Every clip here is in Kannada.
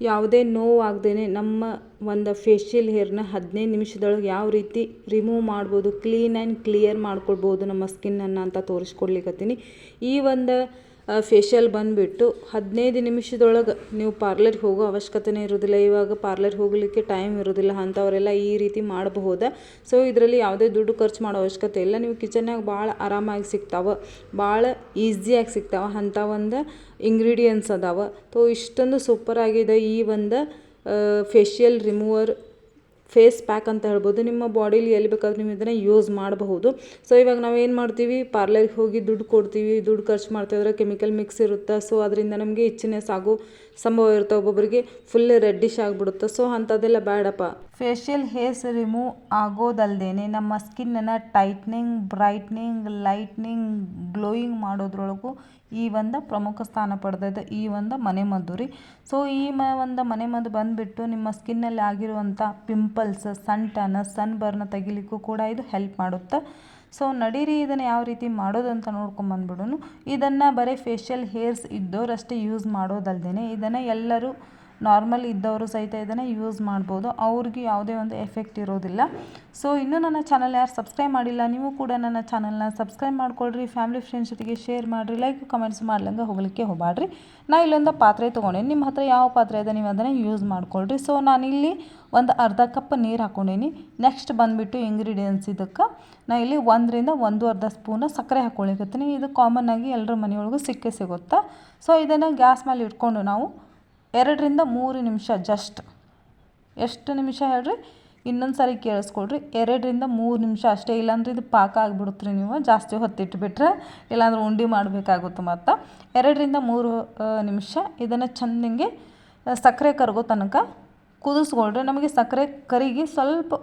ಯಾವುದೇ ನೋವು ಆಗದೇನೆ ನಮ್ಮ ಒಂದು ಫೇಶಿಯಲ್ ಹೇರ್ನ ಹದಿನೈದು ನಿಮಿಷದೊಳಗೆ ಯಾವ ರೀತಿ ರಿಮೂವ್ ಮಾಡ್ಬೋದು ಕ್ಲೀನ್ ಆ್ಯಂಡ್ ಕ್ಲಿಯರ್ ಮಾಡ್ಕೊಳ್ಬೋದು ನಮ್ಮ ಸ್ಕಿನ್ನನ್ನು ಅಂತ ತೋರಿಸ್ಕೊಡ್ಲಿಕತ್ತೀನಿ. ಈ ಒಂದು ಫೇಶಿಯಲ್ ಬಂದುಬಿಟ್ಟು ಹದಿನೈದು ನಿಮಿಷದೊಳಗೆ ನೀವು ಪಾರ್ಲರ್ಗೆ ಹೋಗೋ ಅವಶ್ಯಕತೆನೇ ಇರೋದಿಲ್ಲ. ಇವಾಗ ಪಾರ್ಲರ್ಗೆ ಹೋಗಲಿಕ್ಕೆ ಟೈಮ್ ಇರೋದಿಲ್ಲ. ಅಂಥವರೆಲ್ಲ ಈ ರೀತಿ ಮಾಡಬಹುದಾ? ಸೊ ಇದರಲ್ಲಿ ಯಾವುದೇ ದುಡ್ಡು ಖರ್ಚು ಮಾಡೋ ಅವಶ್ಯಕತೆ ಇಲ್ಲ. ನೀವು ಕಿಚನ್ನಾಗ ಭಾಳ ಆರಾಮಾಗಿ ಸಿಗ್ತಾವೆ ಭಾಳ ಈಸಿಯಾಗಿ ಸಿಗ್ತಾವೆ. ಅಂಥ ಒಂದು ಇಂಗ್ರೀಡಿಯೆಂಟ್ಸ್ ಅದಾವೆ. ತೋ ಇಷ್ಟೊಂದು ಸೂಪರ್ ಆಗಿದೆ ಈ ಒಂದು ಫೇಶಿಯಲ್ ರಿಮೂವರ್ ಫೇಸ್ ಪ್ಯಾಕ್ ಅಂತ ಹೇಳ್ಬೋದು. ನಿಮ್ಮ ಬಾಡೀಲಿ ಎಲ್ಲಿ ಬೇಕಾದ್ರೂ ನೀವು ಇದನ್ನು ಯೂಸ್ ಮಾಡಬಹುದು. ಸೊ ಇವಾಗ ನಾವು ಏನು ಮಾಡ್ತೀವಿ? ಪಾರ್ಲರ್ಗೆ ಹೋಗಿ ದುಡ್ಡು ಕೊಡ್ತೀವಿ. ದುಡ್ಡು ಖರ್ಚು ಮಾಡ್ತಿದ್ರೆ ಕೆಮಿಕಲ್ ಮಿಕ್ಸ್ ಇರುತ್ತೆ? ಸೊ ಅದರಿಂದ ನಮಗೆ ಇಚ್ಚಿನೆಸ್ ಆಗೋ ಸಂಭವ ಇರುತ್ತೆ ಒಬ್ಬೊಬ್ಬರಿಗೆ ಫುಲ್ ರೆಡ್ಡಿಶ್ ಆಗಿಬಿಡುತ್ತೆ. ಸೊ ಅಂಥದ್ದೆಲ್ಲ ಬೇಡಪ್ಪ. ಫೇಶಿಯಲ್ ಹೇರ್ಸ್ ರಿಮೂವ್ ಆಗೋದಲ್ದೇನೆ ನಮ್ಮ ಸ್ಕಿನ್ನನ್ನು ಟೈಟ್ನಿಂಗ್, ಬ್ರೈಟ್ನಿಂಗ್, ಲೈಟ್ನಿಂಗ್, ಗ್ಲೋಯಿಂಗ್ ಮಾಡೋದ್ರೊಳಗೂ ಈ ಒಂದು ಪ್ರಮುಖ ಸ್ಥಾನ ಪಡೆದೈತೆ, ಈ ಒಂದು ಮನೆಮದ್ದು ರೀ. ಸೊ ಈ ಮ ಒಂದು ಮನೆಮದ್ದು ಬಂದುಬಿಟ್ಟು ನಿಮ್ಮ ಸ್ಕಿನ್ನಲ್ಲಿ ಆಗಿರುವಂಥ pimples sun tan sun burn ತೆಗಿಲಿಕ್ಕೂ ಕೂಡ ಇದು ಹೆಲ್ಪ್ ಮಾಡುತ್ತೆ. ಸೊ ನಡೀರಿ, ಇದನ್ನು ಯಾವ ರೀತಿ ಮಾಡೋದು ಅಂತ ನೋಡ್ಕೊಂಬಂದ್ಬಿಡೋನು ಇದನ್ನು ಬರೀ ಫೇಶಿಯಲ್ ಹೇರ್ಸ್ ಇದ್ದೋರಷ್ಟೇ ಯೂಸ್ ಮಾಡೋದಲ್ದೇ ಇದನ್ನು ಎಲ್ಲರೂ ನಾರ್ಮಲ್ ಇದ್ದವರು ಸಹಿತ ಇದನ್ನು ಯೂಸ್ ಮಾಡ್ಬೋದು. ಅವ್ರಿಗೆ ಯಾವುದೇ ಒಂದು ಎಫೆಕ್ಟ್ ಇರೋದಿಲ್ಲ. ಸೊ ಇನ್ನೂ ನನ್ನ ಚಾನಲ್ ಯಾರು ಸಬ್ಸ್ಕ್ರೈಬ್ ಮಾಡಿಲ್ಲ, ನೀವು ಕೂಡ ನನ್ನ ಚಾನಲ್ನ ಸಬ್ಸ್ಕ್ರೈಬ್ ಮಾಡ್ಕೊಳ್ರಿ. ಫ್ಯಾಮಿಲಿ ಫ್ರೆಂಡ್ಸ್ ಜೊತೆಗೆ ಶೇರ್ ಮಾಡಿರಿ ಲೈಕ್ ಕಮೆಂಟ್ಸ್ ಮಾಡ್ಲಂಗೆ ಹೋಗಲಿಕ್ಕೆ ಹೋಗಬಾಡ್ರಿ ನಾ ಇಲ್ಲೊಂದು ಪಾತ್ರೆ ತೊಗೊಂಡೇನಿ, ನಿಮ್ಮ ಹತ್ರ ಯಾವ ಪಾತ್ರೆ ಇದೆ ನೀವು ಅದನ್ನು ಯೂಸ್ ಮಾಡ್ಕೊಳ್ರಿ. ಸೊ ಇಲ್ಲಿ ಒಂದು ಅರ್ಧ ಕಪ್ ನೀರು ಹಾಕ್ಕೊಂಡೇನಿ ನೆಕ್ಸ್ಟ್ ಬಂದುಬಿಟ್ಟು ಇಂಗ್ರೀಡಿಯೆಂಟ್ಸ್ ಇದಕ್ಕೆ ನಾ ಇಲ್ಲಿ ಒಂದರಿಂದ ಒಂದು ಅರ್ಧ ಸ್ಪೂನ್ ಸಕ್ಕರೆ ಹಾಕ್ಕೊಳಿಕತ್ತೀನಿ. ಇದು ಕಾಮನ್ ಆಗಿ ಎಲ್ಲರ ಮನೆಯೊಳಗೂ ಸಿಕ್ಕೇ ಸಿಗುತ್ತಾ? ಸೊ ಇದನ್ನು ಗ್ಯಾಸ್ ಮೇಲೆ ಇಟ್ಕೊಂಡು ನಾವು ಎರಡರಿಂದ ಮೂರು ನಿಮಿಷ ಜಸ್ಟ್ ಎಷ್ಟು ನಿಮಿಷ ಹೇಳ್ರಿ? ಇನ್ನೊಂದು ಸಾರಿ ಕೇಳಿಸ್ಕೊಳ್ರಿ. ಎರಡರಿಂದ ಮೂರು ನಿಮಿಷ ಅಷ್ಟೇ, ಇಲ್ಲಾಂದ್ರೆ ಇದು ಪಾಕ ಆಗಿಬಿಡುತ್ತೆ ರೀ ನೀವು, ಜಾಸ್ತಿ ಹೊತ್ತಿಟ್ಬಿಟ್ರೆ, ಇಲ್ಲಾಂದ್ರೆ ಉಂಡೆ ಮಾಡಬೇಕಾಗುತ್ತೆ ಮತ್ತು ಎರಡರಿಂದ ಮೂರು ನಿಮಿಷ ಇದನ್ನು ಚೆಂದಂಗೆ ಸಕ್ಕರೆ ಕರಗೋ ತನಕ ಕುದಿಸ್ಕೊಳ್ರಿ. ನಮಗೆ ಸಕ್ಕರೆ ಕರಿಗಿ ಸ್ವಲ್ಪ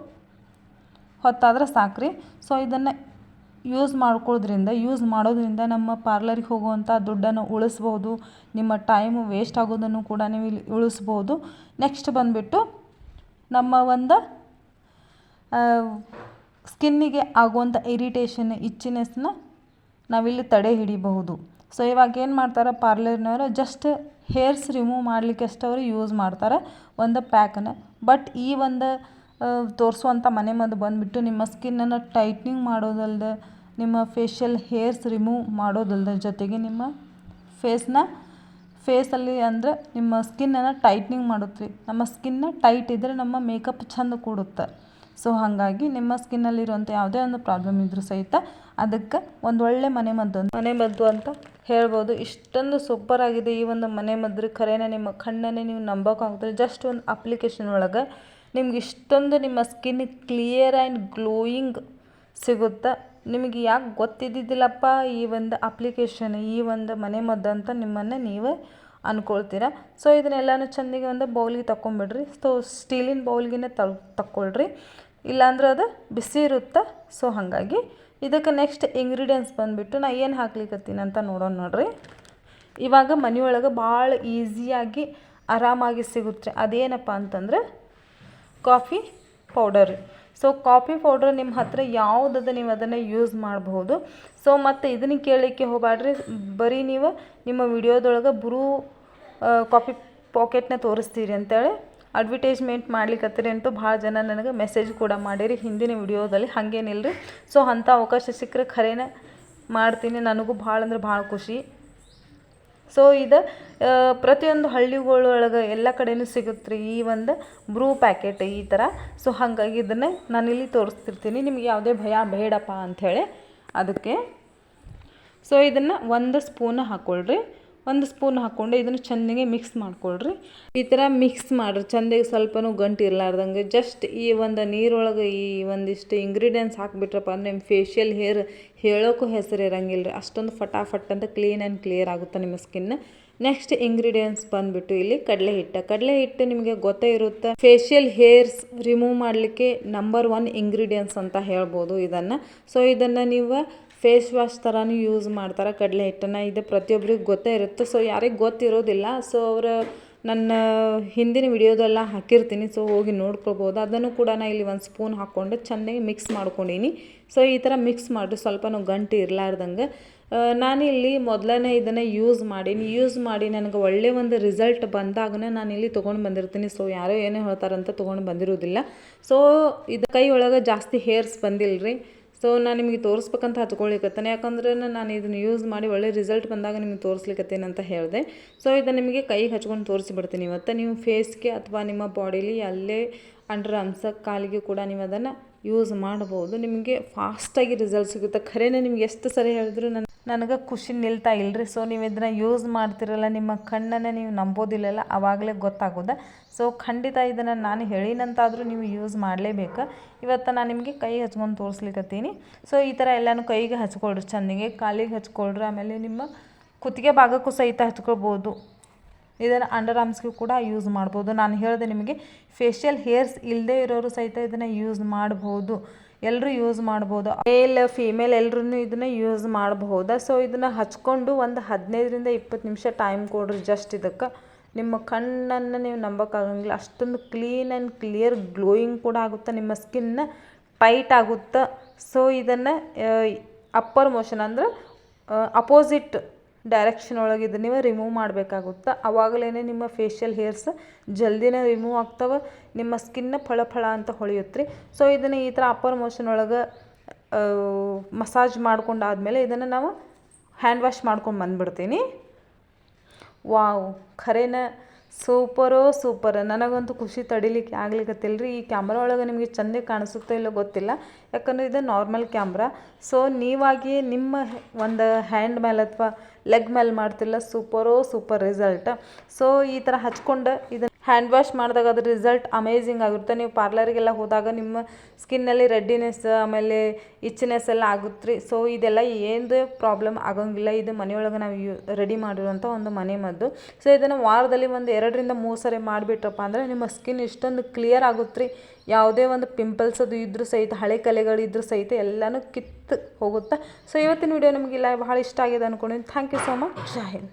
ಹೊತ್ತಾದ್ರೆ ಸಾಕ್ರಿ. ಸೊ ಇದನ್ನು ಯೂಸ್ ಮಾಡ್ಕೊಳ್ಳೋದ್ರಿಂದ ಯೂಸ್ ಮಾಡೋದ್ರಿಂದ ನಮ್ಮ ಪಾರ್ಲರಿಗೆ ಹೋಗುವಂಥ ದುಡ್ಡನ್ನು ಉಳಿಸ್ಬೋದು, ನಿಮ್ಮ ಟೈಮು ವೇಸ್ಟ್ ಆಗೋದನ್ನು ಕೂಡ ನೀವು ಇಲ್ಲಿ ಉಳಿಸ್ಬೋದು. ನೆಕ್ಸ್ಟ್ ಬಂದುಬಿಟ್ಟು ನಮ್ಮ ಒಂದು ಸ್ಕಿನ್ನಿಗೆ ಆಗುವಂಥ ಇರಿಟೇಷನ್ ಇಚ್ಚಿನೆಸ್ನ ನಾವಿಲ್ಲಿ ತಡೆ ಹಿಡಿಬಹುದು. ಸೊ ಇವಾಗ ಏನು ಮಾಡ್ತಾರೆ ಪಾರ್ಲರ್ನವರು ಜಸ್ಟ್ ಹೇರ್ಸ್ ರಿಮೂವ್ ಮಾಡಲಿಕ್ಕೆ ಅವರು ಯೂಸ್ ಮಾಡ್ತಾರೆ ಒಂದು ಪ್ಯಾಕನ್ನ ಬಟ್ ಈ ಒಂದು ತೋರಿಸುವಂಥ ಮನೆಮದ್ದು ಬಂದುಬಿಟ್ಟು ನಿಮ್ಮ ಸ್ಕಿನ್ನನ್ನು ಟೈಟ್ನಿಂಗ್ ಮಾಡೋದಲ್ದೆ ನಿಮ್ಮ ಫೇಶಿಯಲ್ ಹೇರ್ಸ್ ರಿಮೂವ್ ಮಾಡೋದಲ್ಲದ ಜೊತೆಗೆ ನಿಮ್ಮ ಫೇಸ್ನ ಫೇಸಲ್ಲಿ ಅಂದರೆ ನಿಮ್ಮ ಸ್ಕಿನ್ನನ್ನು ಟೈಟ್ನಿಂಗ್ ಮಾಡುತ್ತೆ ನಮ್ಮ ಸ್ಕಿನ್ನ ಟೈಟ್ ಇದ್ದರೆ ನಮ್ಮ ಮೇಕಪ್ ಚೆಂದ ಕೂಡುತ್ತೆ. ಸೊ ಹಾಗಾಗಿ ನಿಮ್ಮ ಸ್ಕಿನ್ನಲ್ಲಿರುವಂಥ ಯಾವುದೇ ಒಂದು ಪ್ರಾಬ್ಲಮ್ ಇದ್ದರೂ ಸಹಿತ ಅದಕ್ಕೆ ಒಂದು ಒಳ್ಳೆ ಮನೆಮದ್ದು ಮನೆಮದ್ದು ಅಂತ ಹೇಳ್ಬೋದು. ಇಷ್ಟೊಂದು ಸೂಪರ್ ಆಗಿದೆ ಈ ಒಂದು ಮನೆ ಮದ್ದು ಖರೇನ ನಿಮ್ಮ ಕಣ್ಣನ್ನೇ ನೀವು ನಂಬೋಕ್ಕಾಗುತ್ತೆ ಜಸ್ಟ್ ಒಂದು ಅಪ್ಲಿಕೇಶನ್ ಒಳಗೆ ನಿಮ್ಗೆ ಇಷ್ಟೊಂದು ನಿಮ್ಮ ಸ್ಕಿನ್ ಕ್ಲಿಯರ್ ಆ್ಯಂಡ್ ಗ್ಲೋಯಿಂಗ್ ಸಿಗುತ್ತೆ? ನಿಮಗೆ ಯಾಕೆ ಗೊತ್ತಿದ್ದಿದ್ದಿಲ್ಲಪ್ಪ ಈ ಒಂದು ಅಪ್ಲಿಕೇಶನ್ ಈ ಒಂದು ಮನೆಮದ್ದು ಅಂತ ನಿಮ್ಮನ್ನು ನೀವೇ ಅಂದ್ಕೊಳ್ತೀರ ಸೊ ಇದನ್ನೆಲ್ಲನೂ ಚೆಂದಿಗೆ ಒಂದು ಬೌಲಿಗೆ ತಗೊಂಬಿಡ್ರಿ ಸೊ ಸ್ಟೀಲಿನ ಬೌಲ್ಗೆ ತಲ್ ತಕ್ಕೊಳ್ರಿ. ಇಲ್ಲಾಂದ್ರೆ ಅದು ಬಿಸಿ ಇರುತ್ತೆ? ಸೊ ಹಾಗಾಗಿ ಇದಕ್ಕೆ ನೆಕ್ಸ್ಟ್ ಇಂಗ್ರೀಡಿಯೆಂಟ್ಸ್ ಬಂದುಬಿಟ್ಟು ನಾ ಏನು ಹಾಕ್ಲಿಕ್ಕತ್ತೀನಿ ಅಂತ ನೋಡೋಣ ನೋಡ್ರಿ. ಇವಾಗ ಮನೆಯೊಳಗೆ ಭಾಳ ಈಸಿಯಾಗಿ ಆರಾಮಾಗಿ ಸಿಗುತ್ತೆ. ಅದೇನಪ್ಪ ಅಂತಂದ್ರೆ coffee powder so coffee powder ನಿಮ್ಮ ಹತ್ರ ಯಾವುದದ ನೀವು ಅದನ್ನು ಯೂಸ್ ಮಾಡಬಹುದು. ಸೊ ಮತ್ತು ಇದನ್ನು ಕೇಳಲಿಕ್ಕೆ ಹೋಗಬೇಡ್ರಿ ಬರೀ ನೀವು ನಿಮ್ಮ ವಿಡಿಯೋದೊಳಗೆ ಬ್ರೂ ಕಾಫಿ ಪಾಕೆಟ್ನ ತೋರಿಸ್ತೀರಿ ಅಂತೇಳಿ ಅಡ್ವರ್ಟೈಸ್ಮೆಂಟ್ ಮಾಡ್ಲಿಕ್ಕತ್ತೀರಿ ಅಂತೂ ಭಾಳ ಜನ ನನಗೆ ಮೆಸೇಜ್ ಕೂಡ ಮಾಡಿರಿ ಹಿಂದಿನ ವಿಡಿಯೋದಲ್ಲಿ. ಹಾಗೇನಿಲ್ಲ ರೀ ಸೊ ಅಂಥ ಅವಕಾಶ ಸಿಕ್ಕರೆ ಖರೇನೆ ಮಾಡ್ತೀನಿ. ನನಗೂ ಭಾಳ ಅಂದ್ರೆ ಭಾಳ ಖುಷಿ. ಸೊ ಇದು ಪ್ರತಿಯೊಂದು ಹಳ್ಳಿಗಳೊಳಗೆ ಎಲ್ಲ ಕಡೆಯೂ ಸಿಗುತ್ತೆ ರೀ ಈ ಒಂದು ಬ್ರೂ ಪ್ಯಾಕೆಟ್ ಈ ಥರ ಸೊ ಹಾಗಾಗಿ ಇದನ್ನು ನಾನಿಲ್ಲಿ ತೋರಿಸ್ತಿರ್ತೀನಿ. ನಿಮಗೆ ಯಾವುದೇ ಭಯ ಬೇಡಪ್ಪ ಅಂಥೇಳಿ ಅದಕ್ಕೆ. ಸೊ ಇದನ್ನು ಒಂದು ಸ್ಪೂನ್ ಹಾಕ್ಕೊಳ್ರಿ ಒಂದು ಸ್ಪೂನ್ ಹಾಕ್ಕೊಂಡು ಇದನ್ನು ಚೆಂದಾಗಿ ಮಿಕ್ಸ್ ಮಾಡ್ಕೊಳ್ರಿ. ಈ ಥರ ಮಿಕ್ಸ್ ಮಾಡಿರಿ. ಚೆಂದಾಗಿ ಸ್ವಲ್ಪನೂ ಗಂಟು ಇರಲಾರ್ದಂಗೆ. ಜಸ್ಟ್ ಈ ಒಂದು ನೀರೊಳಗೆ ಈ ಒಂದಿಷ್ಟು ಇಂಗ್ರೀಡಿಯೆಂಟ್ಸ್ ಹಾಕ್ಬಿಟ್ರಪ್ಪ ಅಂದರೆ ನಿಮ್ಮ ಫೇಶಿಯಲ್ ಹೇರ್ ಹೇಳೋಕ್ಕೂ ಹೆಸರು ಇರಂಗಿಲ್ಲ ರೀ ಅಷ್ಟೊಂದು ಫಟಾಫಟ್ ಅಂತ ಕ್ಲೀನ್ ಆ್ಯಂಡ್ ಕ್ಲಿಯರ್ ಆಗುತ್ತೆ ನಿಮ್ಮ ಸ್ಕಿನ್ ನೆಕ್ಸ್ಟ್ ಇಂಗ್ರೀಡಿಯೆಂಟ್ಸ್ ಬಂದುಬಿಟ್ಟು ಇಲ್ಲಿ ಕಡಲೆ ಹಿಟ್ಟು. ಕಡಲೆ ಹಿಟ್ಟು ನಿಮಗೆ ಗೊತ್ತೇ ಇರುತ್ತೆ. ಫೇಶಿಯಲ್ ಹೇರ್ಸ್ ರಿಮೂವ್ ಮಾಡಲಿಕ್ಕೆ ನಂಬರ್ ಒನ್ ಇಂಗ್ರೀಡಿಯೆಂಟ್ಸ್ ಅಂತ ಹೇಳ್ಬೋದು ಇದನ್ನು. ಸೊ ಇದನ್ನು ನೀವು ಫೇಸ್ ವಾಶ್ ಥರನೂ ಯೂಸ್ ಮಾಡ್ತಾರೆ, ಕಡಲೆ ಹಿಟ್ಟನ್ನು. ಇದು ಪ್ರತಿಯೊಬ್ಬರಿಗೂ ಗೊತ್ತೇ ಇರುತ್ತೆ. ಸೊ ಯಾರಿಗೆ ಗೊತ್ತಿರೋದಿಲ್ಲ. ಸೊ ಅವರ ನನ್ನ ಹಿಂದಿನ ವಿಡಿಯೋದೆಲ್ಲ ಹಾಕಿರ್ತೀನಿ. ಸೊ ಹೋಗಿ ನೋಡ್ಕೊಳ್ಬೋದು. ಅದನ್ನು ಕೂಡ ನಾನು ಇಲ್ಲಿ ಒಂದು ಸ್ಪೂನ್ ಹಾಕ್ಕೊಂಡು ಚೆನ್ನಾಗಿ ಮಿಕ್ಸ್ ಮಾಡ್ಕೊಂಡೀನಿ. ಸೊ ಈ ಥರ ಮಿಕ್ಸ್ ಮಾಡಿರಿ. ಸ್ವಲ್ಪನೂ ಗಂಟು ಇರಲಾರ್ದಂಗೆ. ನಾನಿಲ್ಲಿ ಮೊದಲನೇ ಇದನ್ನು ಯೂಸ್ ಮಾಡೀನಿ. ಯೂಸ್ ಮಾಡಿ ನನಗೆ ಒಳ್ಳೆ ಒಂದು ರಿಸಲ್ಟ್ ಬಂದಾಗನೇ ನಾನಿಲ್ಲಿ ತೊಗೊಂಡು ಬಂದಿರ್ತೀನಿ. ಸೊ ಯಾರೋ ಏನೋ ಹೇಳ್ತಾರಂತ ತೊಗೊಂಡು ಬಂದಿರೋದಿಲ್ಲ. ಸೊ ಇದು ಕೈ ಒಳಗೆ ಜಾಸ್ತಿ ಹೇರ್ಸ್ ಬಂದಿಲ್ಲ ರೀ ಸೊ ನಾನು ನಿಮಗೆ ತೋರಿಸ್ಬೇಕಂತ ಹಚ್ಕೊಳ್ಳಿಕತ್ತೇನೆ ಯಾಕಂದ್ರೆ ನಾನು ಇದನ್ನು ಯೂಸ್ ಮಾಡಿ ಒಳ್ಳೆ ರಿಸಲ್ಟ್ ಬಂದಾಗ ನಿಮಗೆ ತೋರಿಸ್ಲಿಕ್ಕತ್ತೇನೆ ಅಂತ ಹೇಳಿದೆ. ಸೊ ಇದನ್ನು ನಿಮಗೆ ಕೈಗೆ ಹಚ್ಕೊಂಡು ತೋರಿಸಿಬಿಡ್ತೀನಿ. ಇವತ್ತು ನೀವು ಫೇಸ್ಗೆ ಅಥವಾ ನಿಮ್ಮ ಬಾಡಿಲಿ ಅಲ್ಲೇ ಅಂಡರ್ ಅಂಶ ಕಾಲಿಗೆ ಕೂಡ ನೀವು ಅದನ್ನು ಯೂಸ್ ಮಾಡ್ಬೋದು ನಿಮಗೆ ಫಾಸ್ಟಾಗಿ ರಿಸಲ್ಟ್ ಸಿಗುತ್ತೆ. ಖರೇನೆ ನಿಮ್ಗೆ ಎಷ್ಟು ಸರಿ ಹೇಳಿದ್ರು ನನ್ನ ನನಗೆ ಖುಷಿ ನಿಲ್ತಾ ಇಲ್ಲರಿ ಸೊ ನೀವು ಇದನ್ನು ಯೂಸ್ ಮಾಡ್ತಿರಲ್ಲ, ನಿಮ್ಮ ಕಣ್ಣನ್ನು ನೀವು ನಂಬೋದಿಲ್ಲಲ್ಲ ಆವಾಗಲೇ ಗೊತ್ತಾಗೋದ. ಸೊ ಖಂಡಿತ ಇದನ್ನು ನಾನು ಹೇಳಿನಂತಾದರೂ ನೀವು ಯೂಸ್ ಮಾಡಲೇಬೇಕು. ಇವತ್ತು ನಾನು ನಿಮಗೆ ಕೈ ಹಚ್ಕೊಂಡು ತೋರಿಸ್ಲಿಕ್ಕತ್ತೀನಿ ಸೊ ಈ ಥರ ಎಲ್ಲನೂ ಕೈಗೆ ಹಚ್ಕೊಳ್ರಿ, ಚೆಂದಿಗೆ ಕಾಲಿಗೆ ಹಚ್ಕೊಳ್ರಿ, ಆಮೇಲೆ ನಿಮ್ಮ ಕುತ್ತಿಗೆ ಭಾಗಕ್ಕೂ ಸಹಿತ ಹಚ್ಕೊಳ್ಬೋದು. ಇದನ್ನು ಅಂಡರ್ ಆರ್ಮ್ಸ್ಗೆ ಕೂಡ ಯೂಸ್ ಮಾಡ್ಬೋದು. ನಾನು ಹೇಳಿದೆ ನಿಮಗೆ ಫೇಶಿಯಲ್ ಹೇರ್ಸ್ ಇಲ್ಲದೆ ಇರೋರು ಸಹಿತ ಇದನ್ನು ಯೂಸ್ ಮಾಡ್ಬೋದು. ಎಲ್ಲರೂ ಯೂಸ್ ಮಾಡ್ಬೋದು. ಮೇಲ್ ಫೀಮೇಲ್ ಎಲ್ಲರೂ ಇದನ್ನ ಯೂಸ್ ಮಾಡಬಹುದಾ ಸೊ ಇದನ್ನು ಹಚ್ಕೊಂಡು ಒಂದು ಹದಿನೈದರಿಂದ ಇಪ್ಪತ್ತು ನಿಮಿಷ ಟೈಮ್ ಕೊಡ್ರಿ ಜಸ್ಟ್ ಇದಕ್ಕೆ. ನಿಮ್ಮ ಕಣ್ಣನ್ನು ನೀವು ನಂಬಕ್ಕಾಗಂಗಿಲ್ಲ. ಅಷ್ಟೊಂದು ಕ್ಲೀನ್ ಆ್ಯಂಡ್ ಕ್ಲಿಯರ್ ಗ್ಲೋಯಿಂಗ್ ಕೂಡ ಆಗುತ್ತೆ? ನಿಮ್ಮ ಸ್ಕಿನ್ನ ಟೈಟ್ ಆಗುತ್ತೆ? ಸೊ ಇದನ್ನು ಅಪ್ಪರ್ ಮೋಷನ್ ಅಂದ್ರೆ ಅಪೋಸಿಟ್ ಡೈರೆಕ್ಷನ್ ಒಳಗೆ ನೀವು ರಿಮೂವ್ ಮಾಡಬೇಕಾಗುತ್ತೆ. ಅವಾಗಲೇ ನಿಮ್ಮ ಫೇಶಿಯಲ್ ಹೇರ್ಸ್ ಜಲ್ದಿನೇ ರಿಮೂವ್ ಆಗ್ತವೆ. ನಿಮ್ಮ ಸ್ಕಿನ್ನ ಫಳ ಫಳ ಅಂತ ಹೊಳೆಯುತ್ತೆ ರೀ ಸೊ ಇದನ್ನು ಈ ಥರ ಅಪ್ಪರ್ ಮೋಷನ್ ಒಳಗೆ ಮಸಾಜ್ ಮಾಡ್ಕೊಂಡಾದ್ಮೇಲೆ ಇದನ್ನು ನಾವು ಹ್ಯಾಂಡ್ ವಾಶ್ ಮಾಡ್ಕೊಂಡು ಬಂದುಬಿಡ್ತೀನಿ. Wow ಖರೇನ ಸೂಪರೋ super. ನನಗಂತೂ ಖುಷಿ ತಡಿಲಿಕ್ಕೆ ಆಗ್ಲಿಕ್ಕತ್ತಿಲ್ಲ ರೀ ಈ ಕ್ಯಾಮ್ರಾ ಒಳಗೆ ನಿಮಗೆ ಚಂದ ಕಾಣಿಸುತ್ತೋ ಇಲ್ಲೋ ಗೊತ್ತಿಲ್ಲ. ಯಾಕಂದರೆ ಇದು ನಾರ್ಮಲ್ ಕ್ಯಾಮ್ರಾ ಸೊ ನೀವಾಗಿ ನಿಮ್ಮ ಒಂದು ಹ್ಯಾಂಡ್ ಮೇಲೆ ಅಥವಾ ಲೆಗ್ ಮೇಲೆ ಮಾಡ್ತಿಲ್ಲ, ಸೂಪರೋ ಸೂಪರ್ ರಿಸಲ್ಟ್ ಸೊ ಈ ಥರ ಹಚ್ಕೊಂಡು ಇದನ್ನು ಹ್ಯಾಂಡ್ ವಾಶ್ ಮಾಡಿದಾಗ ಅದ್ರ ರಿಸಲ್ಟ್ ಅಮೇಝಿಂಗ್ ಆಗಿರುತ್ತೆ ನೀವು ಪಾರ್ಲರಿಗೆಲ್ಲ ಹೋದಾಗ ನಿಮ್ಮ ಸ್ಕಿನ್ನಲ್ಲಿ ರೆಡ್ಡಿನೆಸ್ ಆಮೇಲೆ ಇಚ್ನೆಸ್ ಎಲ್ಲ ಆಗುತ್ತೆ ರೀ ಸೊ ಇದೆಲ್ಲ ಏನು ಪ್ರಾಬ್ಲಮ್ ಆಗೋಂಗಿಲ್ಲ. ಇದು ಮನೆಯೊಳಗೆ ನಾವು ಯೂ ರೆಡಿ ಮಾಡಿರುವಂಥ ಒಂದು ಮನೆ ಮದ್ದು. ಸೊ ಇದನ್ನು ವಾರದಲ್ಲಿ ಒಂದು ಎರಡರಿಂದ ಮೂರು ಸರಿ ಮಾಡಿಬಿಟ್ರಪ್ಪ ಅಂದರೆ ನಿಮ್ಮ ಸ್ಕಿನ್ ಇಷ್ಟೊಂದು ಕ್ಲಿಯರ್ ಆಗುತ್ತೆ ರೀ ಯಾವುದೇ ಒಂದು ಪಿಂಪಲ್ಸ್ ಅದು ಇದ್ದರೂ ಸಹಿತ, ಹಳೆ ಕಲೆಗಳು ಇದ್ರೂ ಸಹಿತ ಎಲ್ಲನೂ ಕಿತ್ತು ಹೋಗುತ್ತೆ. ಸೊ ಇವತ್ತಿನ ವಿಡಿಯೋ ನಿಮಗೆಲ್ಲ ಭಾಳ ಇಷ್ಟ ಆಗಿದೆ ಅಂದ್ಕೊಂಡಿದ್ದೀನಿ thank you so much Jai Hind